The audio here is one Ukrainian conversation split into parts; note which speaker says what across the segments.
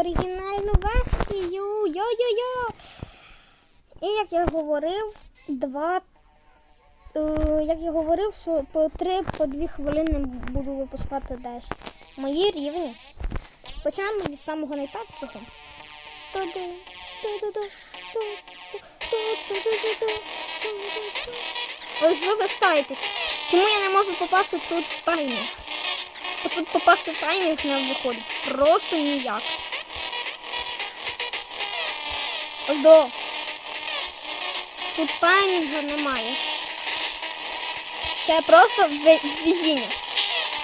Speaker 1: оригінальну версію. Йо-йо-йо. І як я говорив, два. Е, як я говорив, що по три, по дві хвилини буду випускати десь. Мої рівні. Почнемо від самого ту-ду-ду. Ось ви вистаєтесь. Чому я не можу попасти тут в таймінг? Тут попасти в таймінг не виходить. Просто ніяк. Ось до. Тут таймінга немає. Це просто ве- везіння.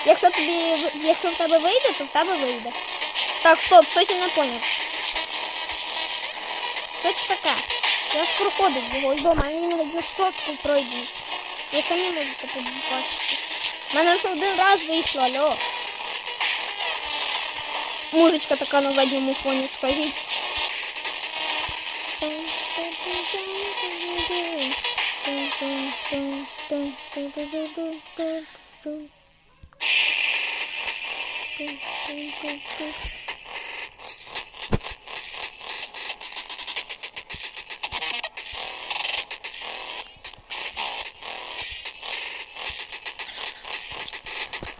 Speaker 1: Якщо тобі якщо в тебе вийде, то в тебе вийде. Так, стоп, щось я не поняв. Що це таке? Я ж проходив його і дома, він навіть на сотку пройде. Ви самі можете побачити. У мене лише один раз вийшло, алло. Музичка така на задньому фоні, скажіть.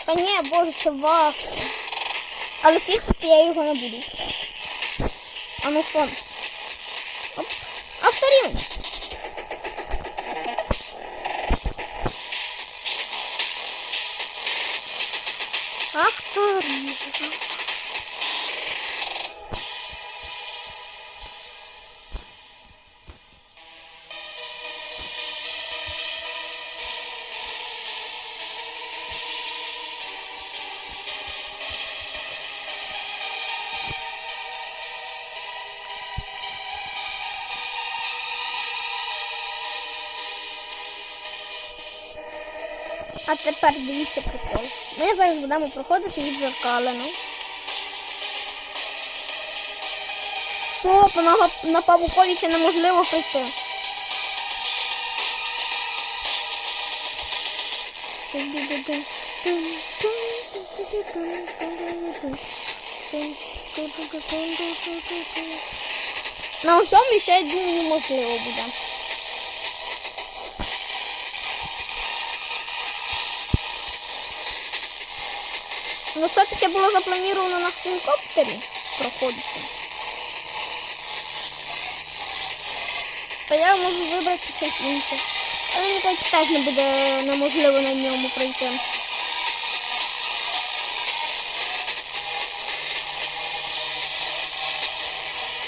Speaker 1: Та ні, боже, це важко. Але фіксити я його не буду. А ну фон. Авторівень. А тепер дивіться прикол. Ми зараз будемо проходити від зеркалину. Що, на, на Павуковича неможливо пройти. На усьому ще один неможливо буде. Ну, це таке було заплановано на синкоптері проходити. Та я можу вибрати щось інше. Але мені так теж не буде неможливо на ньому пройти.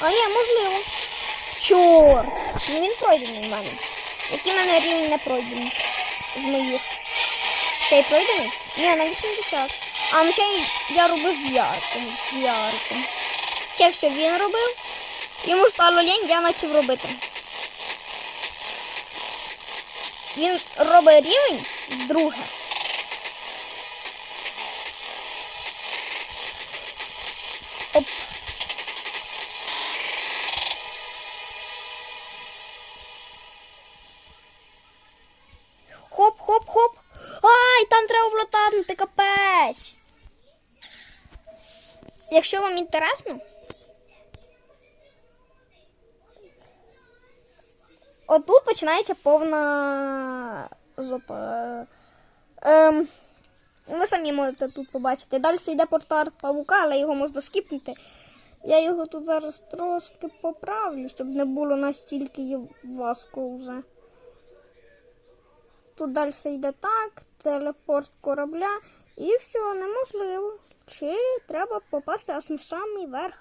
Speaker 1: А ні, можливо. Чорт. Ну він пройдений в мене. Який в мене рівень не пройдений з моїх. Цей пройдений? Ні, на 80. А ну я робив з ярком. З ярком. Це все він робив. Йому стало лень, я почав робити. Він робить рівень друге. Якщо вам інтересно. Отут починається повна зопа. Ем, ви самі можете тут побачити. Далі йде портар павука, але його можна скіпнути. Я його тут зараз трошки поправлю, щоб не було настільки важко вже. Тут далі йде так, телепорт корабля і все, неможливо. Чи треба попасти аж на самий верх?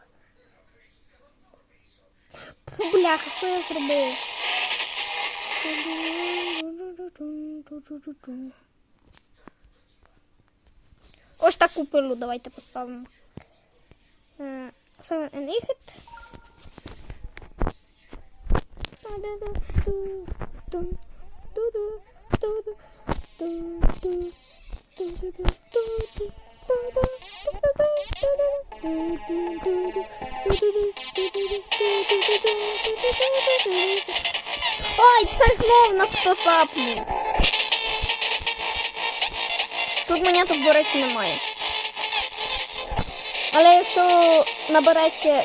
Speaker 1: Бляха, що я зробив? Ось таку пилу давайте поставимо. Seven and Ifit. Ай, це знов нас хто. Тут монеток, до речі, немає. Але якщо набереться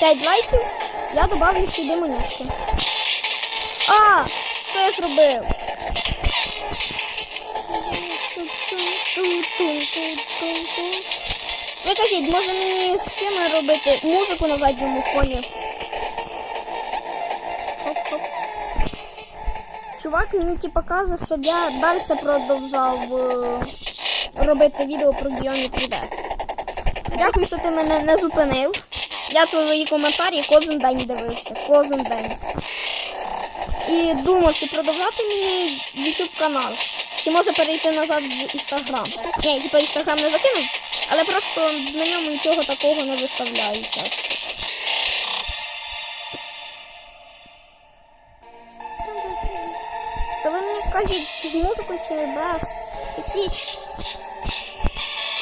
Speaker 1: 5 лайків, я добавлю сюди монетки. А, що я зробив? Ви кажіть, може мені з робити музику на задньому фоні? Хоп-хоп. Чувак мені типа каже, щоб я далі продовжав е, робити відео про Geometry 3DS. Дякую, що ти мене не зупинив. Я твої коментарі кожен день дивився. Кожен день. І думав, чи продовжати мені YouTube канал. Чи може перейти назад в Instagram. Ні, типа Instagram не закинув, але просто на ньому нічого такого не виставляю часто. ви мені кажіть, чи з музикою, чи без. Пишіть.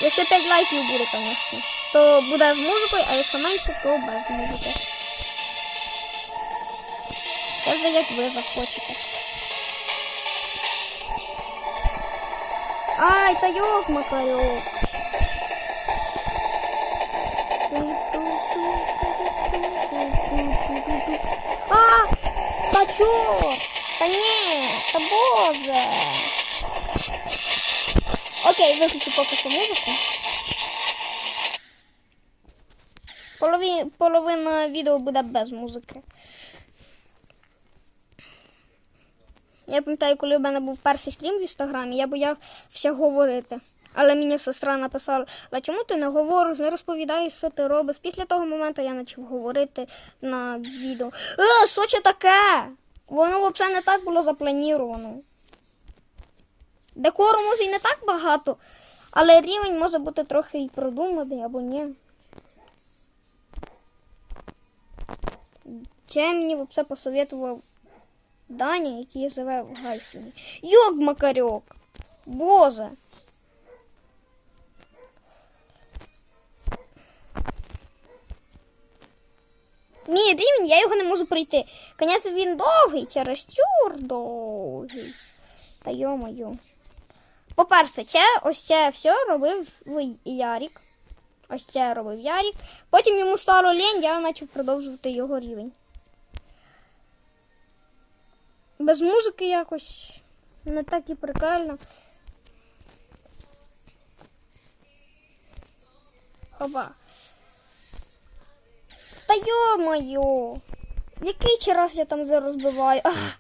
Speaker 1: Якщо 5 лайків буде, звісно, то буде з музикою, а якщо менше, то без музики. Це вже як ви захочете. Ай, та йох, Макарьок. Та боже. Окей, виключу поки що музику. Полові... Половина відео буде без музики. Я пам'ятаю, коли в мене був перший стрім в інстаграмі, я боявся говорити. Але мені сестра написала, а чому ти не говориш, не розповідаєш, що ти робиш. Після того моменту я почав говорити на відео. Е, що це таке? Воно взагалі не так було заплановано. Декору може і не так багато, але рівень може бути трохи і продуманий або ні. Це мені взагалі посоветував Даня, який живе в Гайсині. Йок Макарьок! Боже! Мій рівень, я його не можу пройти. Звісно, він довгий, чересчур довгий. Та йо-моє. По-перше, це ось це все робив Ярік. Ось це робив Ярік. Потім йому стало лень, я почав продовжувати його рівень. Без музики якось не так і прикольно. Хоба. Йо-моє! Який ще раз я там вже розбиваю? Ах.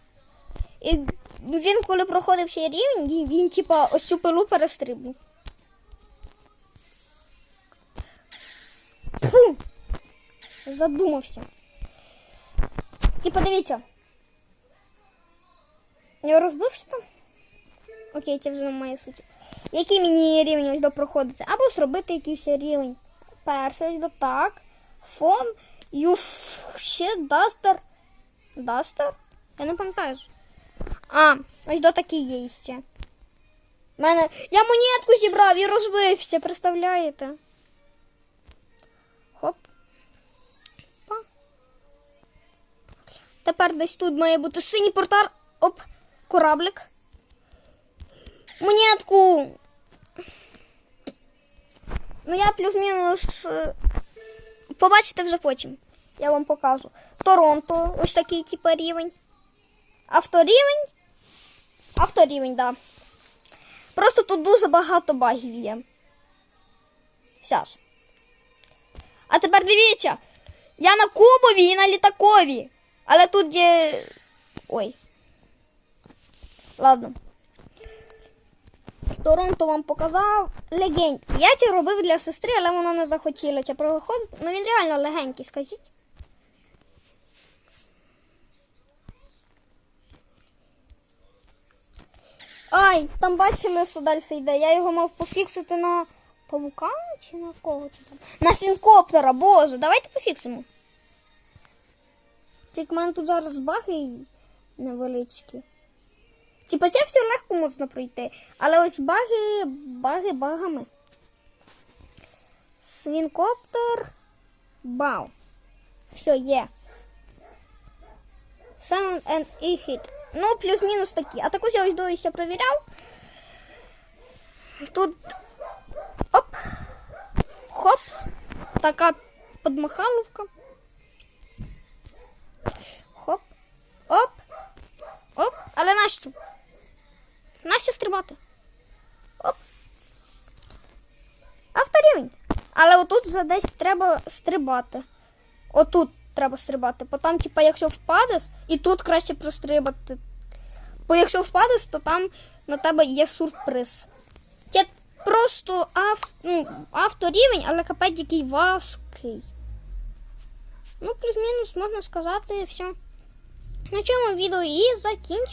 Speaker 1: І він, коли проходив ще рівень, він, типа, ось цю пилу перестрибнув. Фу. Задумався. Типа, дивіться. Я розбився там? Окей, це вже не має суті. Який мені рівень ось до проходити? Або зробити якийсь рівень. Перший ось до так. Фон. Юф. Ще дастер. Дастер? Я не пам'ятаю. А, ось до такий є ще. Мене... Я монетку зібрав і розбився, представляєте? Хоп. Па. Тепер десь тут має бути синій портар. Оп, кораблик. Монетку. Ну я плюс-мінус. е, Побачите вже потім. Я вам покажу. Торонто, ось такий типу рівень. Авторівень? Авторівень, так. Да. Просто тут дуже багато багів є. Щас. А тепер дивіться. Я на кубові і на літакові. Але тут є. Ой. Ладно. Торонто вам показав легенький. Я це робив для сестри, але вона не захотіла це проходити. Ну він реально легенький, скажіть. Ай, там бачимо, що далі йде. Я його мав пофіксити на павука чи на кого там? На свінкоптера, боже, давайте пофіксимо. Тільки в мене тут зараз баги невеличкі. Типа це все легко можна пройти. Але ось баги, баги багами. Свінкоптер. Бау. Все, є. Sound and e-hit. Ну, плюс-мінус такі. А також я ось до ще провіряв. Тут. Оп. Хоп. така подмахаловка. Хоп. Оп. Оп. Але нащо? Нащо стрибати? Оп. Авторівень. Але отут вже десь треба стрибати. Отут треба стрибати. Бо там, типа, якщо впадеш, і тут краще прострибати. Бо якщо впадеш, то там на тебе є сюрприз. Це просто ав... ну, авторівень, але капець який важкий. Ну, плюс-мінус можна сказати, все. На цьому відео і закінчую.